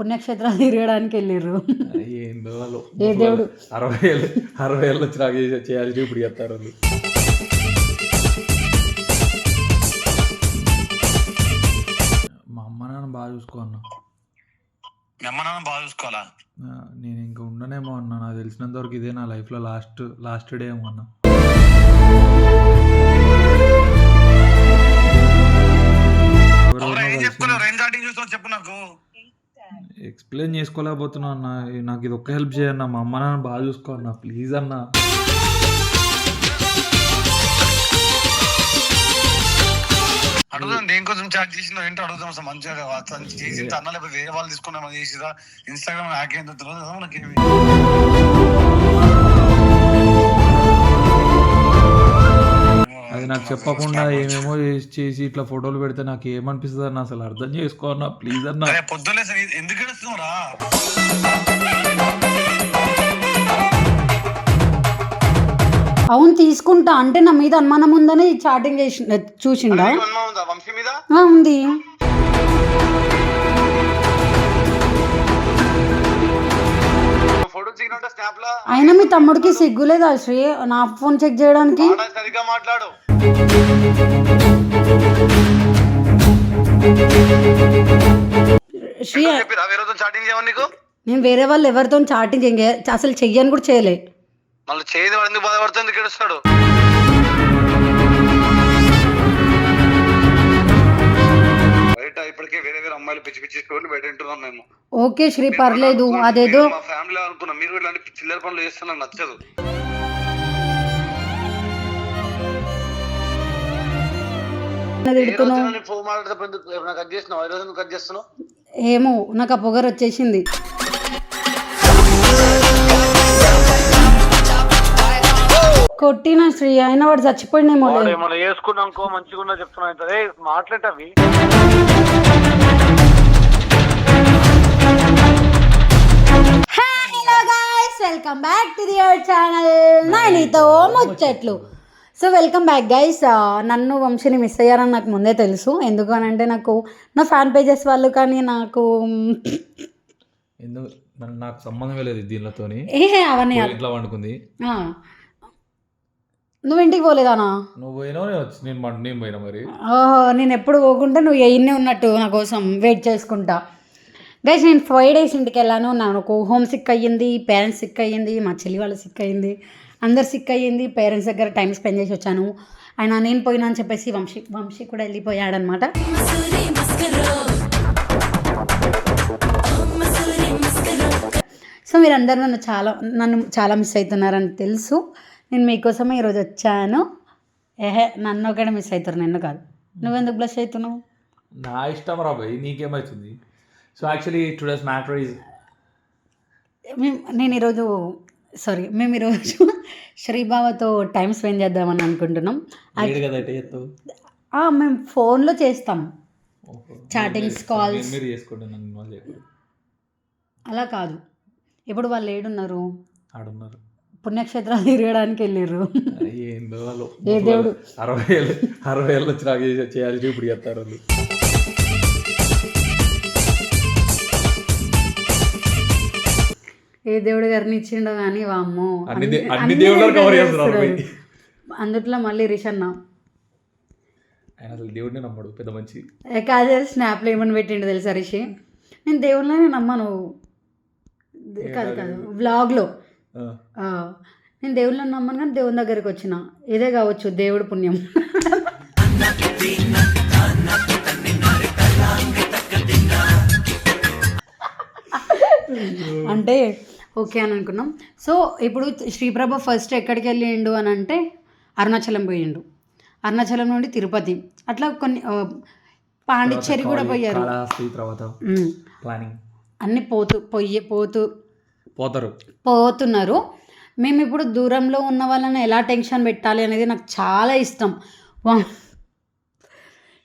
పుణ్యక్షేత్రాలు తిరగడానికి వెళ్ళిర్రు. ఏందో వాళ్ళు. ఏ దేవుడు? అరవై ఏళ్ళు అరవై ఏళ్ళు వచ్చి నాకు చేసి- చేయాల్సి ఇప్పుడు చెప్తారు వాళ్ళు. మా అమ్మ నాన్న బాగా చూసుకో అన్న. మీ అమ్మ నాన్న బాగా చూసుకోవాలా? నేను ఇంకా ఉండనేమో అన్న. నాకు తెలిసినంత వరకు ఇదే నా లైఫ్లో లాస్ట్ లాస్ట్ డే ఏమో అన్న. చెప్పు నాకు. ఎక్స్ప్లెయిన్ చేసుకోలేకపోతున్నా అన్న. నాకు ఇది ఒక్క హెల్ప్ చేయన్న మా అమ్మ నాన్న బాగా చూసుకో అన్న. ప్లీజ్ అన్న. అడుగుదాం దేనికోసం చాట్ చేసిందో ఏంటో అడుగుదాం అసలు మంచిగా అతను చేసి అన్న లేకపోతే వేరే వాళ్ళు తీసుకున్నా చేసిరా ఇన్స్టాగ్రామ్ హ్యాక్ ఏందో తెలియదు కదా అది నాకు చెప్పకుండా ఏమేమో చేసి చేసి ఇట్లా ఫోటోలు పెడితే నాకు ఏమనిపిస్తుంది అన్న అసలు అర్థం చేసుకో అన్న. ప్లీజ్ అన్న సరే ఎందుకు అవును తీసుకుంటా. అంటే నా మీద అనుమానం ఉందని చాటింగ్ చేసి చూసిండా? ఉందా? అయినా మీ తమ్ముడికి సిగ్గులేదా శ్రీ నా ఫోన్ చెక్ చేయడానికి. సరిగ్గా మాట్లాడు. శ్రీ నేను వేరే వాళ్ళు ఎవరితో చాటింగ్ అసలు చెయ్యని కూడా చేయలే. మళ్ళీ చేయదు ఎందుకు బాధపడుతుంది? బయట ఇప్పటికే వేరే వేరే అమ్మాయిలు పిచ్చి పిచ్చి స్టోర్లు బయట వింటున్నాం మేము. ఓకే శ్రీ పర్లేదు. అదేదో మా ఫ్యామిలీ అనుకున్నాం. మీరు ఇలాంటి చిల్లర పనులు చేస్తున్నా నచ్చదు. ఏమో నాకు ఆ పొగరు వచ్చేసింది. కొట్టిన శ్రీ అయినా వాడు చచ్చిపోయినేమో ఏమైనా వేసుకున్నాకో మంచిగా చెప్తున్నా. Guys welcome back to the channel నానితో ముచ్చట్లు. So welcome back guys. నన్ను వంశీని మిస్ అయ్యారని నాకు ముందే తెలుసు. ఎందుకు అని అంటే నాకు నా ఫ్యాన్ పేజెస్ వాళ్ళు కానీ నాకు నాకు సంబంధమే లేదు దీనితోని ఏ అవన్నీ. ఇంట్లో వండుకుంది. నువ్వు ఇంటికి పోలేదానా నువ్వు పోయినావు? నేను నేను పోయినా మరి. ఓహో నేను ఎప్పుడు పోకుండా నువ్వు ఎయిన్నే ఉన్నట్టు నా కోసం వెయిట్ చేసుకుంటా. గైస్ నేను ఫైవ్ డేస్ ఇంటికి వెళ్ళాను. నాకు హోమ్ సిక్ అయ్యింది పేరెంట్స్ సిక్ అయ్యింది మా చెల్లి వాళ్ళ సిక్ అయ్యింది. అందరు సిక్ అయ్యింది పేరెంట్స్ దగ్గర టైం స్పెండ్ చేసి వచ్చాను. ఆయన నేను పోయినా అని చెప్పేసి వంశీ వంశీ కూడా వెళ్ళిపోయాడనమాట సో మీరందరూ నన్ను చాలా నన్ను చాలా మిస్ అవుతున్నారని తెలుసు. నేను మీకోసమే ఈరోజు వచ్చాను. ఏహే నన్ను ఒకటే మిస్ అవుతారు నిన్ను కాదు. నువ్వెందుకు బ్లష్ అవుతున్నావు నా ఇష్టం రా భయ్ నీకేమవుతుంది so actually today's matter is నేను ఈరోజు సారీ మేము ఈరోజు శ్రీబావతో టైం స్పెండ్ చేద్దామని అనుకుంటున్నాం. మేము ఫోన్లో చేస్తాం. ఇన్వాల్వ్ చేయకూడదు అలా కాదు. ఇప్పుడు వాళ్ళు ఏడున్నారు? పుణ్యక్షేత్రాలు తిరగడానికి వెళ్ళిర్రు. ఏందో వాళ్ళు. ఏ దేవుడు? అరవై ఏళ్ళు అరవై ఏళ్ళు చేయాల్సి ఇప్పుడు చెప్తారు ఏ దేవుడు గారిని ఇచ్చిండో కానీ వామ్మో. అన్ని దే- అన్ని దేవుళ్ళని cover చేస్తున్నారు చేస్తున్నాడు. పోయి. అందుట్లో మళ్ళీ రిషన్న ఆయన అసలు దేవుడిని నమ్మడు పెద్ద మంచి కాదు స్నాప్లో ఏమని పెట్టిండు తెలుసా రిషి? నేను దేవుళ్ళని నమ్మను. కాదు కాదు వ్లాగ్లో. నేను దేవుళ్ళని నమ్మను కానీ దేవుని దగ్గరికి వచ్చిన. ఇదే కావచ్చు దేవుడు పుణ్యం. అంటే ఓకే అని అనుకున్నాం. సో ఇప్పుడు శ్రీప్రభ ఫస్ట్ ఎక్కడికి వెళ్ళిండు అని అంటే అరుణాచలం పోయిండు. అరుణాచలం నుండి తిరుపతి. అట్లా కొన్ని పాండిచ్చేరి కూడా పోయారు. అన్నీ పోతూ పొయ్యి పోతూ. పోతారు. పోతున్నారు. మేము ఇప్పుడు దూరంలో ఉన్న వాళ్ళని ఎలా టెన్షన్ పెట్టాలి అనేది నాకు చాలా ఇష్టం.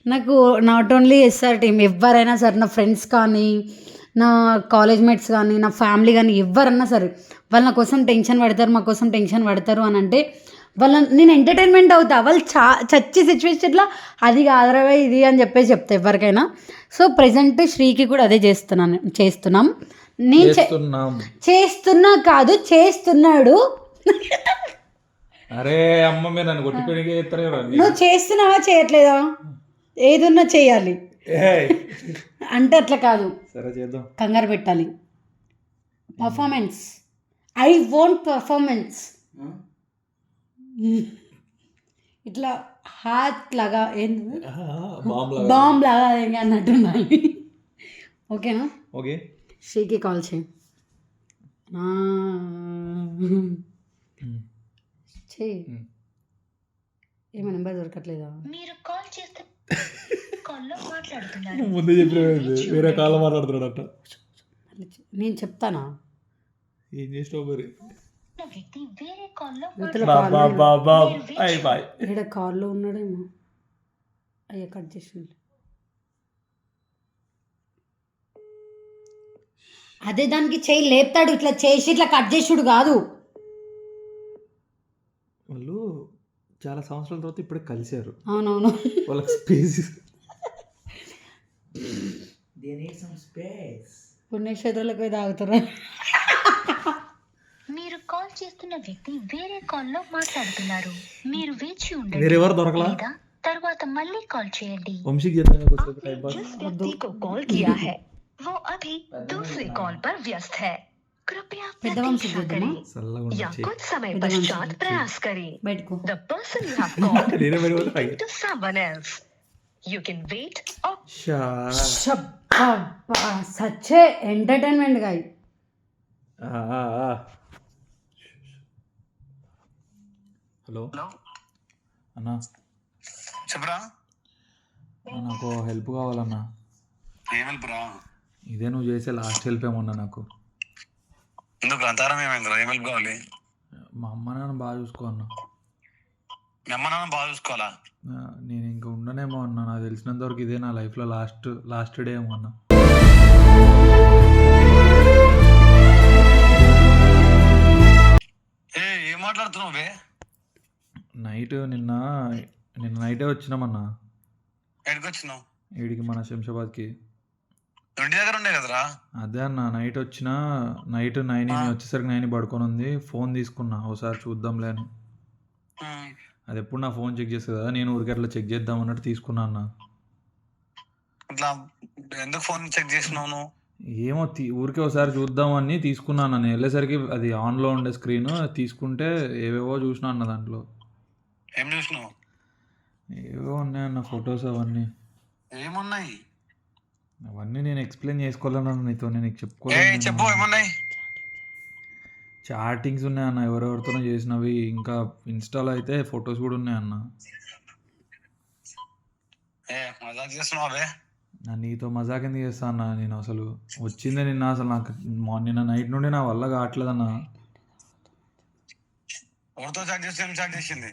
నాకు నాట్ ఓన్లీ ఎస్ఆర్ టీమ్ ఎవరైనా సరే నా ఫ్రెండ్స్ కానీ నా కాలేజ్ మేట్స్ కానీ నా ఫ్యామిలీ కానీ ఎవరన్నా సరే వాళ్ళు నా కోసం టెన్షన్ పడతారు మా కోసం టెన్షన్ పడతారు అని అంటే వాళ్ళ నేను ఎంటర్టైన్మెంట్ అవుతా. వాళ్ళు చా చచ్చి సిచ్యువేషన్లో అది కాదరవే ఇది అని చెప్పేసి చెప్తా ఎవరికైనా. సో ప్రజెంట్ శ్రీకి కూడా అదే చేస్తున్నాను చేస్తున్నాం. నేను చేస్తున్నాం. కాదు చేస్తున్నాడు. అరే అమ్మ మీరు నన్ను నువ్వు చేస్తున్నావా చేయట్లేదా? ఏదున్నా చేయాలి. అంటే అట్లా కాదు. సరే చేద్దాం. కంగారు పెట్టాలి. పర్ఫార్మెన్స్ ఐ వాంట్ పర్ఫార్మెన్స్ ఇట్లా హార్ట్ లాగా ఏంది? బాంబ్ లాగా. అన్నట్టు ఉండాలి. ఓకేనా? ఓకే. శ్రీకి కాల్ చేయి. ఏమో నెంబర్ దొరకట్లేదా? మీరు కాల్ చేస్తే కాల్లో మాట్లాడుతున్నారు. ముందే చెప్పిన వేరే కాలం మాట్లాడుతున్నాడట. నేను చెప్తానా? ఏం చేసినావు మరి? వ్యక్తి వేరే కాల్లో కాల్లో కాల్లో ఉన్నాడేమో. అయ్యా కట్ చేసిండు. అదే దానికి చేయి లేపుతాడు ఇట్లా చేసి ఇట్లా కట్ చేసుడు కాదు. వాళ్ళు చాలా సంవత్సరాల తర్వాత ఇప్పుడే కలిశారు. అవునవును. వాళ్ళకి స్పేస్ పుణ్యక్షేత్రాలకు పోయి తాగుతారా మీరు కాల్ చేస్తున్న వ్యక్తి వేరే కాల్లో మాట్లాడుతున్నారు మీరు వేచి ఉండండి వేరెవరు దొరకలా లేదా తర్వాత మళ్ళీ కాల్ చేయండి వంశీకి చెప్తాను కొద్దిసేపు టైం పాస్ जिस व्यक्ति को कॉल किया है वो अभी दूसरे कॉल पर व्यस्त है कृपया పెద్దవం प्रतीक्षा సిద్ధమా करें చల్లగా या ఉండొచ్చు कुछ समय Pedavan पश्चात Siddhi. प्रयास करें బయటకు The person you have called నేనే మరి is వాళ్ళు speaking to someone can wait. Or సచ్చే ఎంటర్టైన్మెంట్ గాయ హలో. హలో. అన్నా. చెప్పరా? నాకు హెల్ప్ కావాలన్నా. ఏం వెళ్ళిపోరా ఇదే నువ్వు చేసే లాస్ట్ హెల్ప్ ఏమన్నా నాకు. ఎందుకు? అంతారం ఏమైందిరా? ఏం వెళ్ళి కావాలి? మా అమ్మ నాన్న బాగా చూసుకో అన్న. బాగా చూసుకోవాలా? నేను ఇంకా ఉండనేమో అన్న. నాకు తెలిసినంత వరకు ఇదే నా లైఫ్లో లాస్ట్ లాస్ట్ డే ఏమో అన్న. ఏ ఏం మాట్లాడుతున్నావు బే? నైట్ నిన్న నిన్న నైటే వచ్చినామన్నా ఎక్కడికి వచ్చినావు? వీడికి మన శంషాబాద్కి. ఇంటి దగ్గర ఉండే కదరా? అదే అన్న నైట్ వచ్చిన నైట్ నైన్ వచ్చేసరికి నైన్ పడుకొని ఉంది. ఫోన్ తీసుకున్నా ఒకసారి చూద్దాంలే అని. ఉమ్. అది ఎప్పుడు నా ఫోన్ చెక్ చేస్తుంది కదా నేను ఊరికి అట్లా చెక్ చేద్దాం అన్నట్టు తీసుకున్నా అన్న. ఇట్లా ఎందుకు ఫోన్ చెక్ చేసినావు ఏమో ఊరికే ఒకసారి చూద్దామని తీసుకున్నాను నేను. వెళ్ళేసరికి అది ఆన్లో ఉండే స్క్రీన్ తీసుకుంటే ఏవేవో చూసినా అన్న దాంట్లో. ఏం చూసినావు? ఏవో ఉన్నాయన్న ఫొటోస్ అవన్నీ. ఏమున్నాయి? అవన్నీ నేను ఎక్స్ప్లెయిన్ చేసుకోవాలన్నా నీతో నేను చెప్పుకోలేదు చెప్పు ఏమున్నాయి? చాటింగ్స్ ఉన్నాయన్న ఎవరెవరితోనో చేసినవి. ఇంకా ఇన్స్టాలో అయితే ఫొటోస్ కూడా ఉన్నాయన్న ఏ మజాక్ చేస్తున్నావు బే నా నీతో మజాక్ ఎందుకు చేస్తా అన్న నేను అసలు? వచ్చిందే నిన్న అసలు నాకు నిన్న నైట్ నుండి నా వల్ల ఏం చాట్ చేసింది?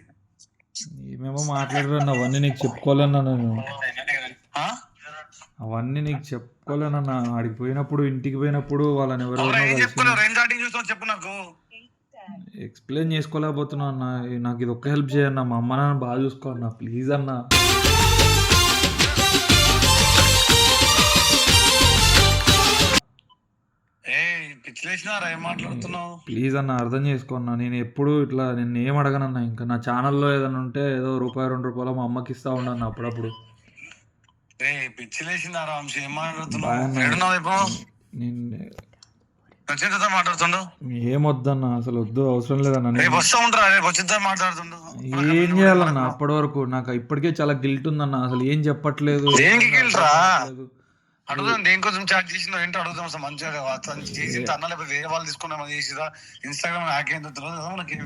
ఏమేమో మాట్లాడారన్న అవన్నీ నీకు చెప్పుకోలేనా నేను? అవన్నీ నీకు చెప్పుకోలేనన్న. ఆడికి పోయినప్పుడు ఇంటికి పోయినప్పుడు వాళ్ళని ఎవరు ఎవరెవరో చెప్పు నాకు. ఎక్స్ప్లెయిన్ చేసుకోలేకపోతున్నా అన్న. నాకు ఇది ఒక్క హెల్ప్ చేయన్న మా అమ్మ నాన్న బాగా చూసుకో అన్న. ప్లీజ్ అన్న. ప్లీజ్ అన్న అర్థం చేసుకో అన్న. నేను ఎప్పుడు ఇట్లా నేను ఏం అడగనన్న. ఇంకా నా ఛానల్లో ఏదైనా ఉంటే ఏదో రూపాయి రెండు రూపాయలు మా అమ్మకి ఇస్తా ఉండను అప్పుడప్పుడు. వంశీ ఏం మాట్లాడుతున్నావు? ఇప్పుడు? వచ్చిందో మాట్లాడుతుండు? ఏం వద్దన్న అసలు వద్దు అవసరం లేదన్న. రేపు వస్తా ఉంటారా? రేపు మాట్లాడుతుండు? ఏం చేయాలన్న? అప్పటి వరకు నాకు ఇప్పటికే చాలా గిల్ట్ ఉందన్న. అసలు ఏం చెప్పట్లేదు. దేనికి రా? అడుగుదాం దేనికోసం చాట్ చేసినా ఏంటో అడుగుదాం అసలు మంచిగా చేసి అన్న లేకపోతే వేరే వాళ్ళు తీసుకున్నా చేసిరా? ఇన్స్టాగ్రామ్ హ్యాక్ అయిందో తెలియదు మనకి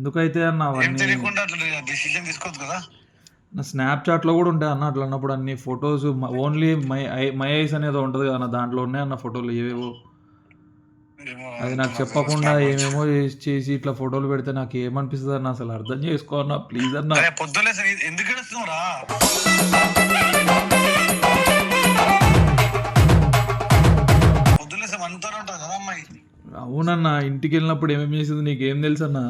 ఎందుకైతే అన్న డిసిజన్ తీసుకోవద్దు కదా? నా స్నాప్చాట్లో కూడా ఉంటాయి అన్న అట్లా అన్నప్పుడు అన్ని photos only my eye- my eyes అనేది ఉంటుంది కదా దాంట్లో ఉన్నాయి అన్న ఫోటోలు ఏవేవో. అది నాకు చెప్పకుండా ఏమేమో చేసి ఇట్లా ఫోటోలు పెడితే నాకు ఏమనిపిస్తుంది అన్న అసలు అర్థం చేసుకో అన్న ప్లీజ్ అన్న. అమ్మాయి. ఇంటికి వెళ్ళినప్పుడు ఏమేమి చేసింది నీకేం తెలుసు అన్న?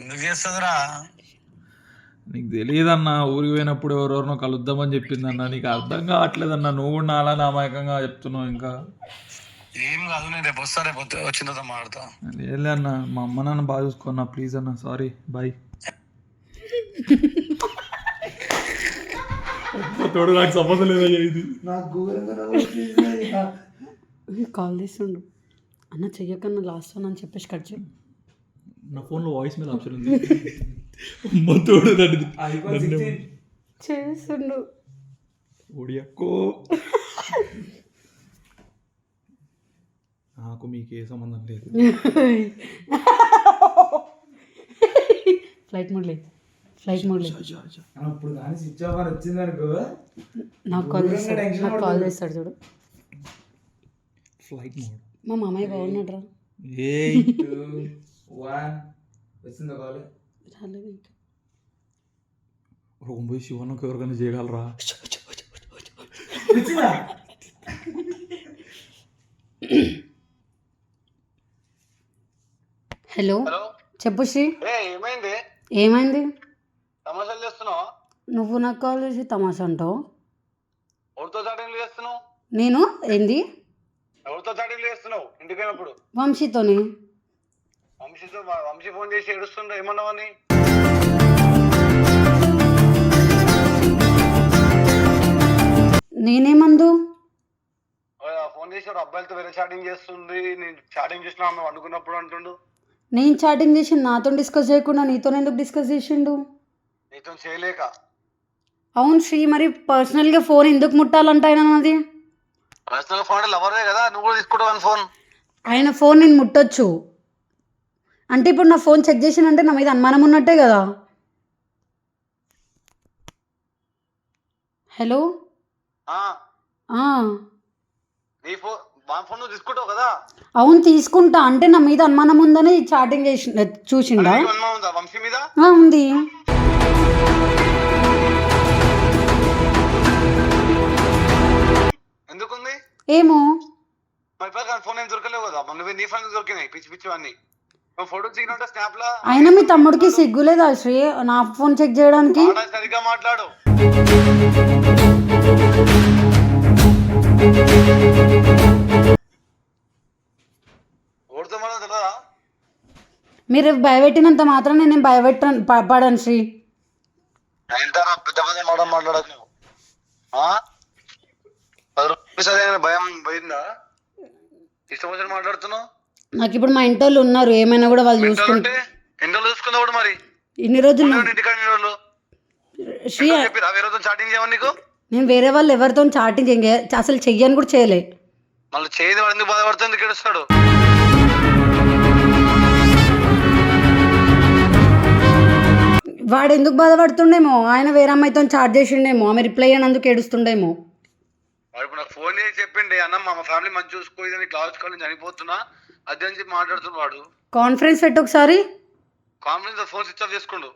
ఎందుకు చేస్తుందిరా? నీకు తెలియదన్న ఊరికి పోయినప్పుడు ఎవరెవరినో కలుద్దామని చెప్పిందన్న నీకు అర్థం కావట్లేదన్న నువ్వు కూడా నాలా నామాయకంగా చెప్తున్నావు ఇంకా. ఏం కాదు నేను రేపు వస్తా రేపు వచ్చి- వచ్చిన తర్వాత మాడతా లేదులే అన్న మా అమ్మ నాన్న బాగా చూసుకో ప్లీజ్ అన్న సారీ బాయ్. తోడు నాకు ఇది. కాల్ చేస్తుండు. అన్న చెయ్యకన్నా లాస్ట్ అని చెప్పేసి కట్ చేయి. నా ఫోన్లో వాయిస్ మీద ఆప్షన్ ఉంది. అమ్మ తోడు నన్ను చేస్తుండు. ఒడియక్కో. నాకు మీకు ఏ సంబంధం లేదు. ఫ్లైట్ మోడ్ లేదు. ఫ్లైట్ మోడ్ లేదు. అప్పుడు కానీ స్విచ్ ఆఫ్ అని వచ్చింది అనుకో. నాకు కాల్ చేస్తాడు. నాకు కాల్ చేస్తాడు చూడు. ఫ్లైట్ మోడ్ మా మామయ్య బాగున్నాడు రా ఏ వన్ వచ్చింది కావాలి రాలేదు ఇంకా. రొంబై శివన్నకు ఎవరికైనా చేయగలరా? వచ్చిందా? హలో. హలో. చెప్పు శ్రీ. ఏమైంది? ఏమైంది? తమాషాలు చేస్తున్నావు? నువ్వు నాకు కాల్ చేసి తమాషా అంటావు? ఎవరితో చాటింగ్లు చేస్తున్నావు? నేను? ఏంది? ఎవరితో చాటింగ్లు చేస్తున్నావు? ఇంటికి వంశీతోని. వంశీతో వంశీ ఫోన్ చేసి ఏడుస్తుండే ఏమన్నావని నేనేమందు? ఫోన్ చేసి వాడు అబ్బాయిలతో వేరే చాటింగ్ చేస్తుంది నేను చాటింగ్ చేసిన ఆమె వండుకున్నప్పుడు అంటుండు. నేను చాటింగ్ చేసి నాతో డిస్కస్ చేయకుండా నీతో ఎందుకు డిస్కస్ చేసిండు? నీతో చేయలేక. అవును శ్రీ మరి పర్సనల్గా ఫోన్ ఎందుకు ముట్టాలంట ఆయన నాది పర్సనల్ ఫోన్ లవర్దే కదా నువ్వు కూడా తీసుకుంటావు ఫోన్ ఆయన ఫోన్ నేను ముట్టొచ్చు. అంటే ఇప్పుడు నా ఫోన్ చెక్ చేసినంటే నా మీద అనుమానం ఉన్నట్టే కదా? హలో? అవును తీసుకుంటా. అంటే నా మీద అనుమానం ఉందని చాటింగ్ చేసి చూసిండా? ఉందా? ఏమో? ఫోన్ ఏం దొరకలేవు కదా? నీ ఫోన్ దొరికినాయి? పిచ్చి పిచ్చి అన్ని ఫోటో దిగినట్టు స్నాప్ లా? అయినా మీ తమ్ముడికి సిగ్గులేదా శ్రీ నా ఫోన్ చెక్ చేయడానికి. సరిగ్గా మాట్లాడు. మీరు భయపెట్టినంత మాత్రం నేనేం భయపెట్టాను పడను శ్రీ. భయం పోయిందా? ఇష్టం వచ్చిన మాట్లాడుతున్నావు? నాకు ఇప్పుడు మా ఇంటి వాళ్ళు ఉన్నారు ఏమైనా కూడా వాళ్ళు చూసుకున్నావు మరి? ఇన్ని రోజులు శ్రీ నేను వేరే వాళ్ళు ఎవరితో చాటింగ్ అసలు చెయ్యని కూడా చేయలే. మళ్ళీ చేయదు వాడు ఎందుకు బాధపడుతుంది? ఏడుస్తాడు? వాడు ఎందుకు బాధపడుతుండేమో? ఆయన వేరే అమ్మాయితో చాట్ చేసిండేమో ఆమె రిప్లై అయినందుకు ఏడుస్తుండేమో. వాడు నాకు ఫోన్ చేసి చెప్పిండి అన్న మా ఫ్యామిలీ మంచి చూసుకోదని క్లాస్ కాల్ చనిపోతున్నా. అది అని చెప్పి మాట్లాడుతున్నాడు వాడు? కాన్ఫరెన్స్ పెట్టి ఒకసారి. కాన్ఫరెన్స్ ఫోన్ స్విచ్ ఆఫ్ చేసుకుండు.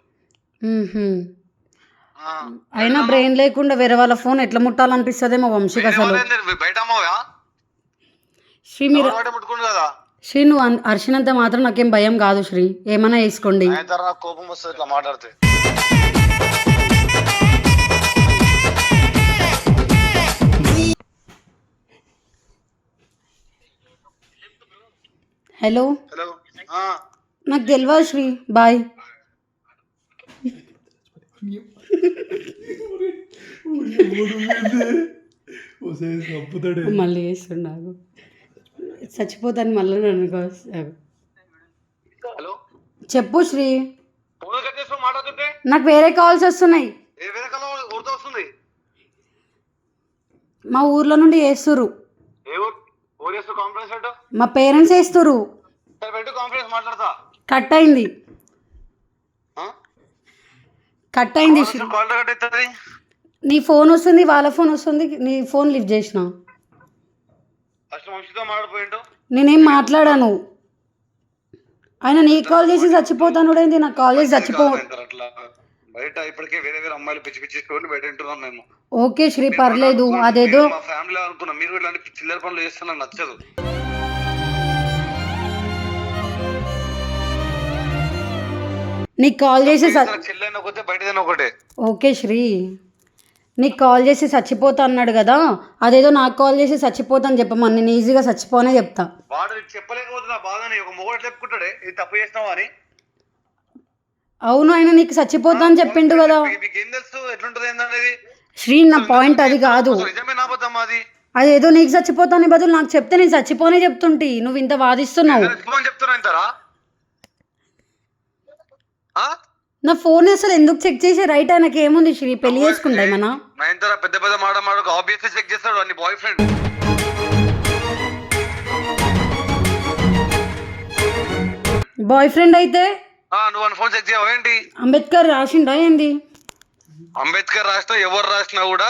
అయినా బ్రెయిన్ లేకుండా వేరే వాళ్ళ ఫోన్ ఎట్లా ముట్టాలనిపిస్తుందేమో వంశీకి అసలు? బయట శ్రీ మీరు కదా? శ్రీ నువ్వు అరిచినంత మాత్రం నాకేం భయం కాదు శ్రీ. ఏమైనా వేసుకోండి. కోపం వస్తుంది ఇట్లా మాట్లాడితే. హలో హలో ఆ, నాకు తెలియదు శ్రీ. బాయ్ మళ్ళీ వేస్తున్నాగు చచ్చిపోతాను మళ్ళీ. హలో చెప్పు శ్రీ. నాకు వేరే కాల్స్ వస్తున్నాయి. ఏ వేరే కాలం ఊరితో వస్తుంది? మా ఊర్లో నుండి వేస్తురు కాన్ఫరెన్స్ పెట్టు. మా పేరెంట్స్ వేస్తురు సరే పెట్టు కాన్ఫరెన్స్ మాట్లాడతా. కట్ అయింది కట్ అయింది శ్రీ కాల్ కట్ అవుతుంది నీ ఫోన్ వస్తుంది వాళ్ళ ఫోన్ వస్తుంది నీ ఫోన్ లిఫ్ట్ చేసిన. నేనేం మాట్లాడాను. ఆయన నీ కాల్ చేసి చచ్చిపోతాను నాకు కాల్ చేసి చచ్చిపో బయట ఇప్పటికే వేరే వేరే అమ్మాయిలు పిచ్చి పిచ్చి స్టోర్లు బయట వింటున్నాం మేము. ఓకే శ్రీ పర్లేదు అదేదో మా ఫ్యామిలీ అనుకున్నా. మీరు ఇలాంటి చిల్లర పనులు చేస్తున్నా నచ్చదు. నీకు కాల్ చేసి చెల్లైన ఒకటే ఒకటే. ఓకే శ్రీ. నీకు కాల్ చేసి చచ్చిపోతా అన్నాడు కదా అదేదో నాకు కాల్ చేసి చచ్చిపోతాను చెప్పమని నేను ఈజీగా చచ్చిపోనే చెప్తా. వాడు చెప్పలేకపోతే నా బాధని ఒక మొగడు చెప్పుకుంటాడే? ఇది తప్పు చేస్తావా అని? అవును ఆయన నీకు చచ్చిపోతా అని చెప్పిండు కదా. మీకు- మీకు ఏం తెలుసు? ఎట్లుంటది ఏందనేది? శ్రీ నా పాయింట్ అది కాదు. అది. అదేదో నీకు చచ్చిపోతాని బదులు నాకు చెప్తే నేను చచ్చిపోనే చెప్తుంటి. నువ్వు ఇంత వాదిస్తున్నావు. చెప్తున్నా ఇంతరా? ఆ? నా ఫోన్ అసలు ఎందుకు చెక్ చేసి? రైట్ ఆయనకి ఏముంది? శ్రీ పెళ్ళి చేసుకుంటా మన నయనతార పెద్ద పెద్ద మాట మాట ఆబ్వియస్లీ చెక్ చేస్తాడు అన్ని బాయ్ ఫ్రెండ్ బాయ్ ఫ్రెండ్ అయితే నువ్వు ఫోన్ చెక్ చేయవు? ఏంటి? అంబేద్కర్ రాసిండా ఏంది? అంబేద్కర్ రాసినా ఎవరు రాసినా కూడా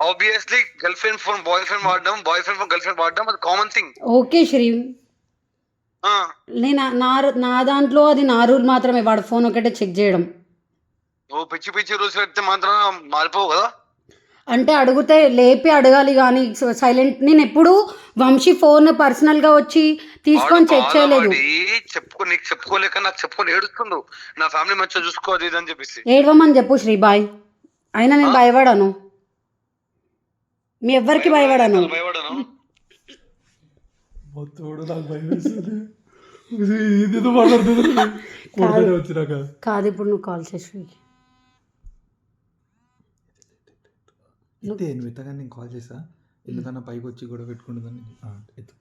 obviously girl friend phone boy friend వాడడం boy friend phone girl friend వాడడం అది కామన్ థింగ్ ఓకే శ్రీ. నేను నా నా దాంట్లో అది నా రూల్ మాత్రమే వాడు ఫోన్ ఒకటే చెక్ చేయడం. నువ్వు పిచ్చి పిచ్చి రూల్స్ పెడితే మాత్రం మారిపోవు కదా? అంటే అడిగితే లేపి అడగాలి కానీ సైలెంట్ నేను ఎప్పుడు వంశీ ఫోన్ పర్సనల్గా వచ్చి తీసుకొని చెక్ చేయలేదు. చెప్పుకో నీకు చెప్పుకోలేక నాకు చెప్పుకొని ఏడుస్తుండు. నా ఫ్యామిలీ మంచిగా చూసుకో అది ఇది అని చెప్పేసి. ఏడవమని చెప్పు శ్రీ బాయ్. అయినా నేను భయపడాను. మీ ఎవ్వరికి భయపడాను కాదు. ఇప్పుడు నువ్వు కాల్ చేసి ఇంతే నువ్వు ఎత్తగానే నేను కాల్ చేసా ఎందుకన్నా పైకి వచ్చి గొడవ పెట్టుకుంటుందని ఎత్తు.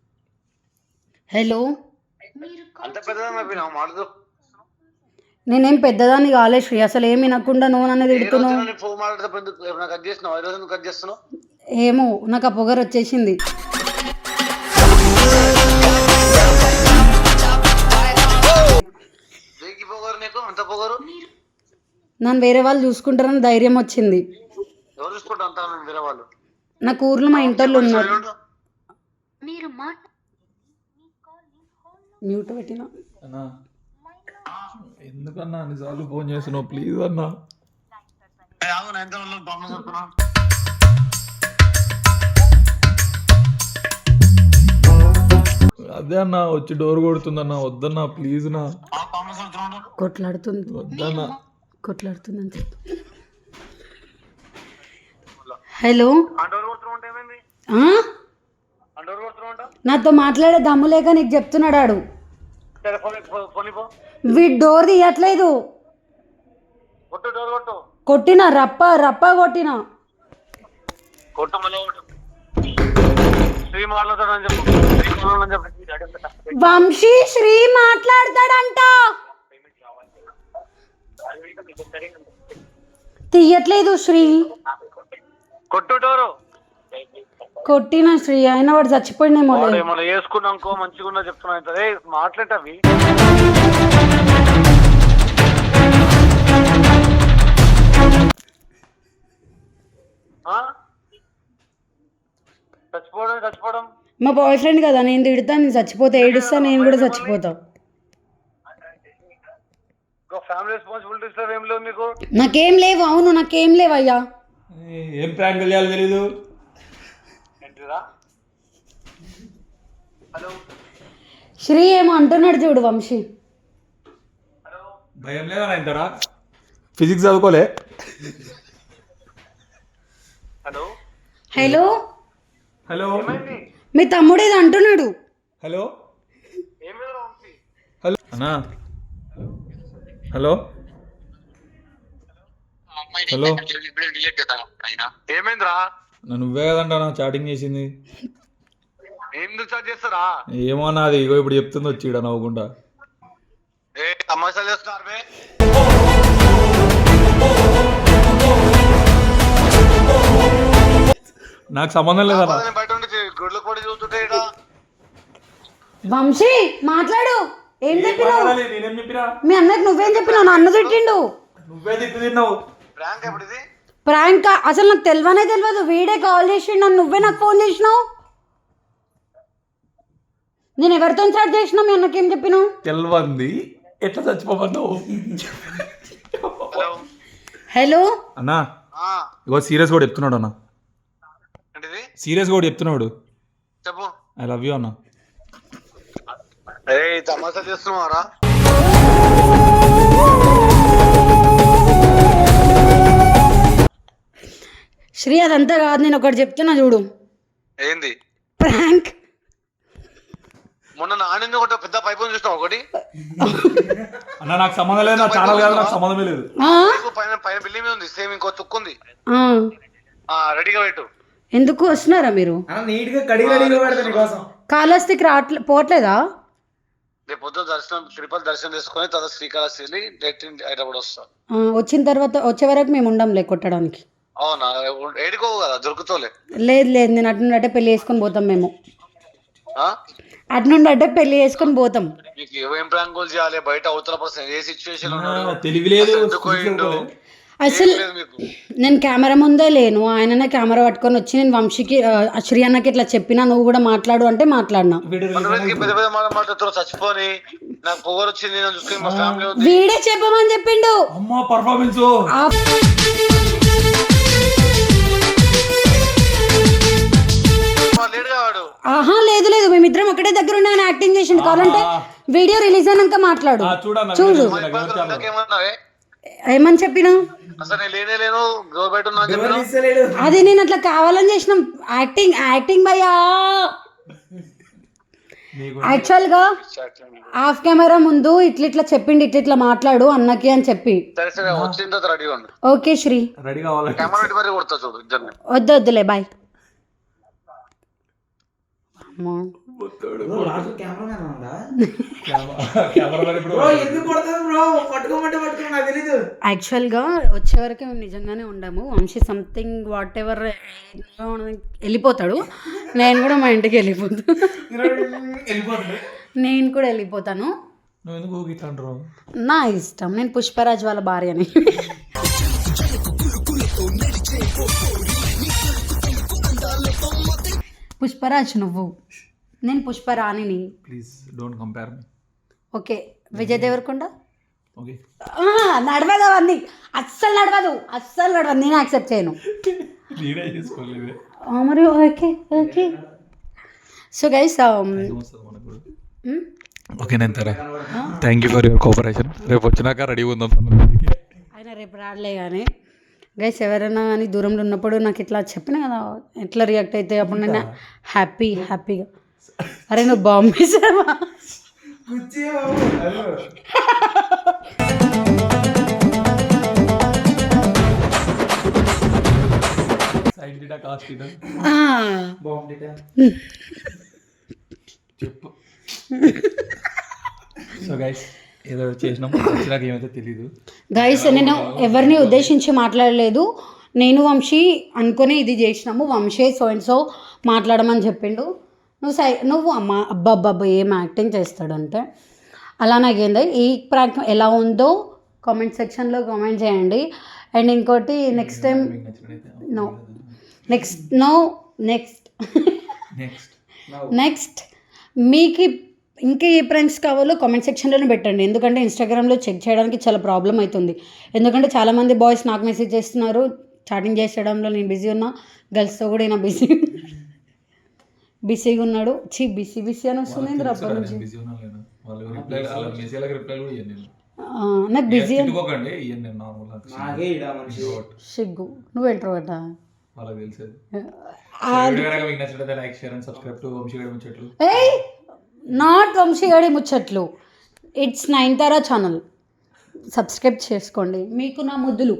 హలో. అంత నేనేం పెద్దదాన్ని కాలే శ్రీ అసలు ఏమి వినకుండా నువ్వు నన్ను ఏ రోజు తిడుతున్నావు నేను ఫోన్ మాట్లాడితే ఎందుకు నాకు కట్ చేసినావు ఈ రోజు నువ్వు కట్ చేస్తున్నావు? ఏమో నాకు ఆ పొగరు వచ్చేసింది. దేనికి పోగారు నీకు? అంత పోగారు? నన్ను వేరే వాళ్ళు చూసుకుంటారని ధైర్యం వచ్చింది. ఎవరు చూసుకుంటా అంతా నేను వేరే వాళ్ళు? నాకు ఊర్లో మా ఇంటర్లు ఉన్నారు. మీరు మ్యూట్ పెట్టిన? అన్నా. ఎందుకన్నా అన్నిసార్లు ఫోన్ చేస్తున్నావు? ప్లీజ్ అన్నా. అదే అన్న వచ్చి డోర్ కొడుతుందన్నా. వద్దన్నా ప్లీజ్ నా. కొట్లాడుతుంది. వద్దన్నా. కొట్లాడుతుందని చెప్పు హలో ఆ డోర్ కొడుతున్నావు అంటే ఏమైంది ఆ? ఆ డోర్ కొడుతున్నావు అంట నాతో మాట్లాడే దమ్ము లేక నీకు చెప్తున్నాడు ఆడు. వీడు డోర్ తీయట్లేదు. కొట్టిన రప్ప రప్ప కొట్టిన. వంశీ శ్రీ మాట్లాడతాడంట. తీయట్లేదు శ్రీ. కొట్టు డోరు. కొట్టిన శ్రీ అయినా వాడు చచ్చిపోయినేమో వాడు ఏమన్నా వేసుకున్నాకో మంచిగా చెప్తున్నా అదే మాట్లాడేటవి. ఆ? చచ్చిపోవడం చచ్చిపోవడం. మా బాయ్ ఫ్రెండ్ కదా నేను తిడతా నేను చచ్చిపోతా ఏడుస్తా నేను కూడా చచ్చిపోతా. ఏం నీకు నాకేం లేవు అవును నాకేం లేవు అయ్యా ఏం ప్రాంక్ చేయాలి తెలీదు. శ్రీ ఏమో అంటున్నాడు చూడు వంశీ. భయం లేదా ఇంతరా? ఫిజిక్స్ చదువుకోలే. హలో. హలో. హలో. మీ తమ్ముడు ఏదో అంటున్నాడు. హలో. హలో. అన్నా. హలో. హలో ఏమైందిరా? నువ్వే కదంటా నా చాటింగ్ చేసింది. చేస్తారా? ఏమో నాది ఇగో ఇప్పుడు చెప్తుంది వచ్చి ఈడ నవ్వుకుంటా. ఏ తమాషాలు చేస్తున్నారు బే. నాకు సంబంధం ఈడ. వంశీ మాట్లాడు. ఏం చెప్పినావు? నేనేం చెప్పినా? మీ అన్నకి నువ్వేం చెప్పినావు? నా అన్న తిట్టిండు. నువ్వే తిప్పి తిన్నావు. ప్రాంక్ ఎప్పుడు ఇది ప్రాంక్? అసలు నాకు తెలియనే తెలియదు వీడే కాల్ చేసిండు. నన్ను నువ్వే నాకు ఫోన్ చేసినావు? నేను ఎవరితో స్టార్ట్ చేసినా? మీ అన్నకి ఏం చెప్పినావు? తెల్వంది. ఎట్లా చచ్చిపోమన్నావు హలో. అన్నా. ఆ, ఇగో సీరియస్ కూడా చెప్తున్నాడు అన్న. సీరియస్ కూడా చెప్తున్నాడు. చెప్పు. ఐ లవ్ యూ అన్న. తమాషా చేస్తున్నావారా? శ్రీ అదంతా కాదు నేను ఒకటి చెప్తున్నా చూడు. ఏంది? ప్రాంక్. మొన్న నానింది ఒకటి పెద్ద పైపు చూసినావు ఒకటి? అన్న నాకు సంబంధం లేదు నా ఛానల్ కాదు నాకు సంబంధమే లేదు? నీకు పైన పైన బిల్డింగ్ మీద ఉంది సేమ్ ఇంకో తుక్కుంది ఆ. ఆ రెడీగా పెట్టు. ఎందుకు వస్తున్నారా మీరు? అన్న నీట్గా కడిగి రెడీగా పెడతా నీకోసం. కాళహస్తికి రావట్లే పోవట్లేదా? రేపు పొద్దున దర్శనం తిరుపతి దర్శనం చేసుకొని తర్వాత శ్రీకాళహస్తి వెళ్ళి డైరెక్ట్ హైదరాబాద్ వస్తాం. ఆ, వచ్చిన తర్వాత వచ్చే వరకు మేము ఉండంలే కొట్టడానికి. అవునా? ఏడుకోవు కదా దొరుకుతోలే. లేదు లేదు నేను అటు నుండి అంటే పెళ్ళి చేసుకొని పోతాం మేము. ఆ? అటు నుండి అంటే పెళ్ళి చేసుకొని పోతాం. మీకు చేయాలి? బయట అవతల పర్సన్ ఏ సిచ్యువేషన్ ఉన్నాడు? తెలివి లేదు అసలు నేను కెమెరా ముందే లేను. ఆయననే కెమెరా పట్టుకొని వచ్చి నేను వంశీకి శ్రీ అన్నకి ఇట్లా చెప్పినా నువ్వు కూడా మాట్లాడు అంటే మాట్లాడినా. వీడే చెప్పమని చెప్పిండు. అమ్మా పర్ఫార్మెన్స్ మేమిద్దరం ఒకటే దగ్గర ఉన్నాయని యాక్టింగ్ చేసిండు. కావాలంటే వీడియో రిలీజ్ అయినాక మాట్లాడు. చూడు నాకేమన్నావే ఏమని చెప్పినా? ఉన్నా అది నేను అట్లా కావాలని చేసిన. యాక్టింగ్ యాక్టింగ్ భయ్యా. యాక్చువల్గా హాఫ్ కెమెరా ముందు ఇట్లా ఇట్లా చెప్పిండి ఇట్లా ఇట్లా మాట్లాడు అన్నకి అని చెప్పి. ఓకే శ్రీ. వద్దు వద్దులే బాయ్. యాక్చువల్గా వచ్చే వరకు మేము నిజంగానే ఉండాము. వంశీ సంథింగ్ వాట్ ఎవర్ వెళ్ళిపోతాడు. నేను కూడా మా ఇంటికి వెళ్ళిపోతాను. నేను కూడా వెళ్ళిపోతాను. నా ఇష్టం. నేను పుష్పరాజ్ వాళ్ళ భార్యని. పుష్పరాజ్ నువ్వు. నేను పుష్పరాణిని please don't compare me. Okay Vijay Deverakonda? Okay. నడవదు అవన్నీ. అస్సలు నడవదు అస్సలు నడవదు. నేను యాక్సెప్ట్ చేయను. నేనే చేసుకోలేదు. ఆ, మరి okay okay. So guys okay నేను తరా. Thank you for your cooperation రేపు వచ్చినాక రెడీ ఉందాం ఆయన రేపు రాడలే కానీ గైస్ ఎవరైనా కానీ దూరంలో ఉన్నప్పుడు నాకు ఇట్లా చెప్పిన కదా ఎట్లా రియాక్ట్ అయితే అప్పుడు నేను హ్యాపీ హ్యాపీగా. అరే నువ్వు బాంబే సార్ కుర్చీ బాబు అయ్యో. సైడ్ డీటా కాస్ట్ డీటా బాగుంది చెప్పు. సో గైస్ ఏదో చేసినాం. ఏమైతే తెలీదు. గైస్ నేను ఎవరిని ఉద్దేశించి మాట్లాడలేదు. నేను వంశీ అనుకుని ఇది చేసినాము. వంశీ సో అండ్ సో మాట్లాడమని చెప్పిండు. నువ్వు సై నువ్వు అమ్మ అబ్బాబ్బాబ్బా ఏం యాక్టింగ్ చేస్తాడంటే అలా నాకేంది ఈ ప్రాంక్ ఎలా ఉందో కామెంట్ సెక్షన్లో కామెంట్ చేయండి. అండ్ ఇంకోటి next time no next no next next next మీకు ఇంకా ఏ ప్రాంక్స్ కావాలో కామెంట్ సెక్షన్లోనే పెట్టండి. ఎందుకంటే ఇన్స్టాగ్రామ్లో చెక్ చేయడానికి చాలా ప్రాబ్లం అవుతుంది. ఎందుకంటే చాలామంది బాయ్స్ నాకు మెసేజ్ చేస్తున్నారు చాటింగ్ చేసడంలో నేను బిజీ ఉన్నా గర్ల్స్తో కూడా ఈయన బిజీ బిజీగా ఉన్నాడు. చీ బిజీ బిజీ అని వస్తుంది అప్పటి నుంచి. నేను నేను. నాకు బిజీ నేను సిగ్గు నువ్వు ఎంట్రోట వాళ్ళకి తెలిసేది. వీడియో కనుక మీకు నచ్చినట్లయితే like share and subscribe to Vamsi గడి ముచ్చట్లు. ఏయ్! నాట్ వంశీగాడి ముచ్చట్లు. ఇట్స్ నైన్తారా ఛానల్ సబ్స్క్రైబ్ చేసుకోండి. మీకు నా ముద్దులు.